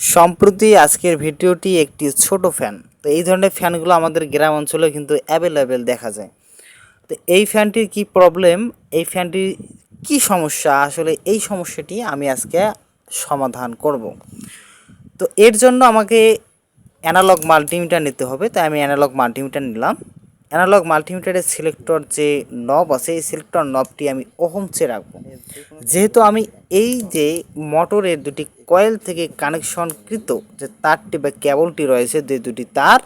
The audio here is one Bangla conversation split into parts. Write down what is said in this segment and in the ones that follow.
সম্প্রতি আজকের ভিডিওটি একটি ছোট ফ্যান তো এই ধরনের ফ্যানগুলো আমাদের গ্রাম অঞ্চলে কিন্তু অ্যাভেলেবেল দেখা যায়। তো এই ফ্যানটির কি প্রবলেম এই ফ্যানটির কি সমস্যা? আসলে এই সমস্যাটি আমি আজকে সমাধান করব। তো এর জন্য আমাকে অ্যানালগ মাল্টিমিটার নিতে হবে। তাই আমি অ্যানালগ মাল্টিমিটার নিলাম। অ্যানালগ মাল্টিমিটারের সিলেক্টর যে নব আছে, এই সিলেক্টর নবটি আমি ওহমসে রাখব। যেহেতু আমি এই যে মোটরের দুটি কয়েল থেকে কানেকশনকৃত যে তারটি বা কেবলটি রয়েছে যে দুটি তার,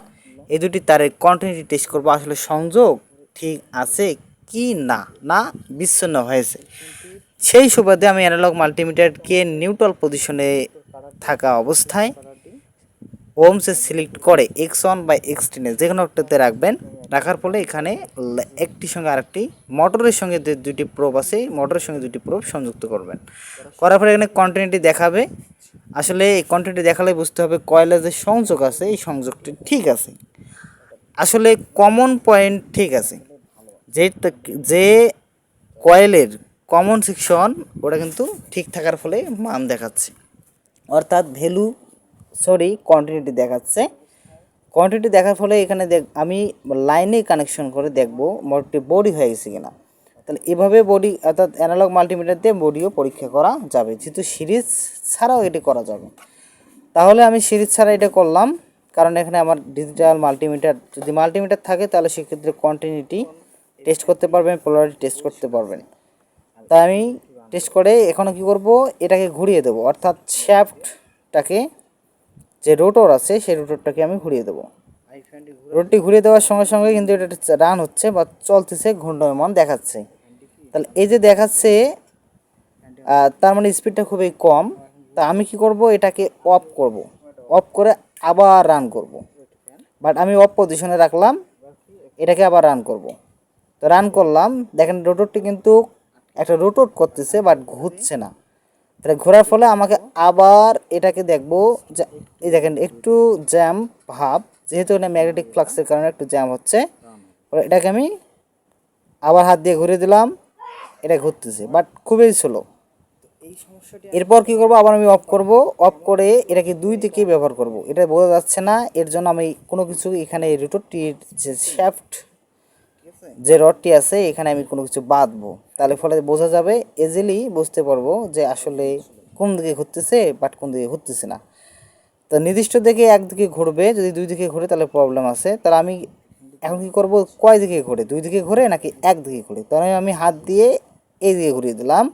এই দুটি তারের কন্টিনিউটি টেস্ট করব। আসলে সংযোগ ঠিক আছে কি না? না, বিচ্ছিন্ন হয়েছে। সেই সুবাদে আমি অ্যানালগ মাল্টিমিটারকে নিউট্রাল পজিশনে থাকা অবস্থায় ওমসে সিলেক্ট করে এক্স ওয়ান বা এক্স টেনে যে কোনো একটাতে রাখবেন। রাখার ফলে এখানে একটির সঙ্গে আরেকটি মোটরের সঙ্গে যে দুটি প্রোব আছে মোটরের সঙ্গে দুটি প্রোব সংযুক্ত করবেন। করার পরে এখানে কন্টিনিউটি দেখাবে। আসলে এই কন্টিনিউটি দেখালে বুঝতে হবে কয়েলের যে সংযোগ আছে, এই সংযোগটি ঠিক আছে। আসলে কমন পয়েন্ট ঠিক আছে। যে যে কয়েলের কমন সেকশন ওটা কিন্তু ঠিক থাকার ফলে মান দেখাচ্ছে। অর্থাৎ ভ্যালু সরি কোয়ান্টিটি দেখাচ্ছে। কোয়ান্টিটি দেখার ফলে এখানে দেখ, আমি লাইনে কানেকশন করে দেখব মোটরটি বডি হয়ে গেছে কিনা। তাহলে এভাবে বডি অর্থাৎ অ্যানালগ মাল্টিমিটার দিয়ে বডিও পরীক্ষা করা যাবে। যেহেতু সিরিজ ছাড়াও এটি করা যাবে। তাহলে আমি সিরিজ ছাড়া এটা করলাম, কারণ এখানে আমার ডিজিটাল মাল্টিমিটার যদি মাল্টিমিটার থাকে তাহলে সেক্ষেত্রে কন্টিনিউটি টেস্ট করতে পারবেন পোলারিটি টেস্ট করতে পারবেন। তাই আমি টেস্ট করে এখনও কি করব? এটাকে ঘুরিয়ে দেবো। অর্থাৎ শ্যাফটটাকে যে রোটর আছে সেই রোটরটাকে আমি ঘুরিয়ে দেবো। রোডটি ঘুরিয়ে দেওয়ার সঙ্গে সঙ্গে কিন্তু এটা রান হচ্ছে বা চলতেছে ঘূর্ণয়মান দেখাচ্ছে। তাহলে এই যে দেখাচ্ছে তার মানে স্পিডটা খুবই কম। তা আমি কি করব? এটাকে অফ করব। অফ করে আবার রান করব। বাট আমি অফ পজিশনে রাখলাম এটাকে আবার রান করব। তো রান করলাম দেখেন রোটরটি কিন্তু একটা রোটর করতেছে বাট ঘুরছে না। তাহলে ঘোরার ফলে আমাকে আবার এটাকে দেখব যে, এই দেখেন, একটু জ্যাম ভাব, যেহেতু এটা ম্যাগনেটিক ফ্লাক্সের কারণে একটু জ্যাম হচ্ছে। এটাকে আমি আবার হাত দিয়ে ঘুরে দিলাম, এটা ঘুরতেছে বাট খুবই স্লো এরপর কি করব? আবার আমি অফ করব অফ করে এটাকে দুই দিকে ব্যবহার করব। এটা বোঝা যাচ্ছে না, এর জন্য আমি কোনো কিছু এখানে রোটরটির যে শ্যাফট যে রডটি আছে, এখানে আমি কোনো কিছু বাঁধবো। তাহলে ফলে বোঝা যাবে এজিলি বুঝতে পারব যে আসলে কোন দিকে ঘুরতেছে বাট কোন দিকে ঘুরতেছে না। তো নির্দিষ্ট দিকে একদিকে ঘুরবে, যদি দুই দিকে ঘুরে তাহলে প্রবলেম আছে। তাহলে আমি এখন কি করব, কয় দিকে ঘুরে, দুই দিকে ঘুরে নাকি এক দিকে ঘুরে? তাহলে আমি হাত দিয়ে এই দিকে ঘুরিয়ে দিলাম।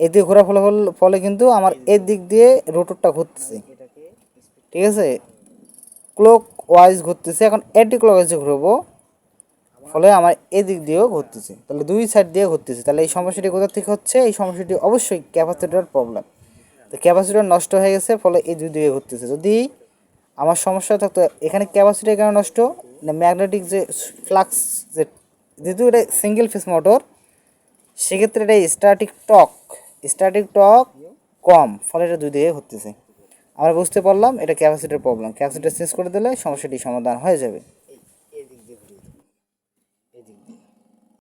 এই দিকে ঘোরার ফলে ফলে কিন্তু আমার এই দিক দিয়ে রোটরটা ঘুরতেছে। ঠিক আছে? ক্লক ওয়াইজ ঘুরতেছে। এখন এন্টি ক্লক ওয়াইজে ঘুরবো। ফলে আমার এদিক দিয়েও ঘুরতেছে তাহলে দুই সাইড দিয়ে ঘুরতেছে তাহলে এই সমস্যাটি কোথা থেকে হচ্ছে? এই সমস্যাটি অবশ্যই ক্যাপাসিটার প্রবলেম তো ক্যাপাসিটার নষ্ট হয়ে গেছে, ফলে এই দুই দিকে ঘুরতেছে যদি আমার সমস্যা থাকতো, এখানে ক্যাপাসিটার কেন নষ্ট? না ম্যাগনেটিক যে ফ্লাক্স যে, যেহেতু এটা সিঙ্গেল ফেস মোটর সেক্ষেত্রে এটা স্ট্যাটিক টক স্ট্যাটিক টক কম, ফলে এটা দুই দিকে ঘুরতেছে আমরা বুঝতে পারলাম এটা ক্যাপাসিটার প্রবলেম ক্যাপাসিটার চেঞ্জ করে দিলে সমস্যাটি সমাধান হয়ে যাবে।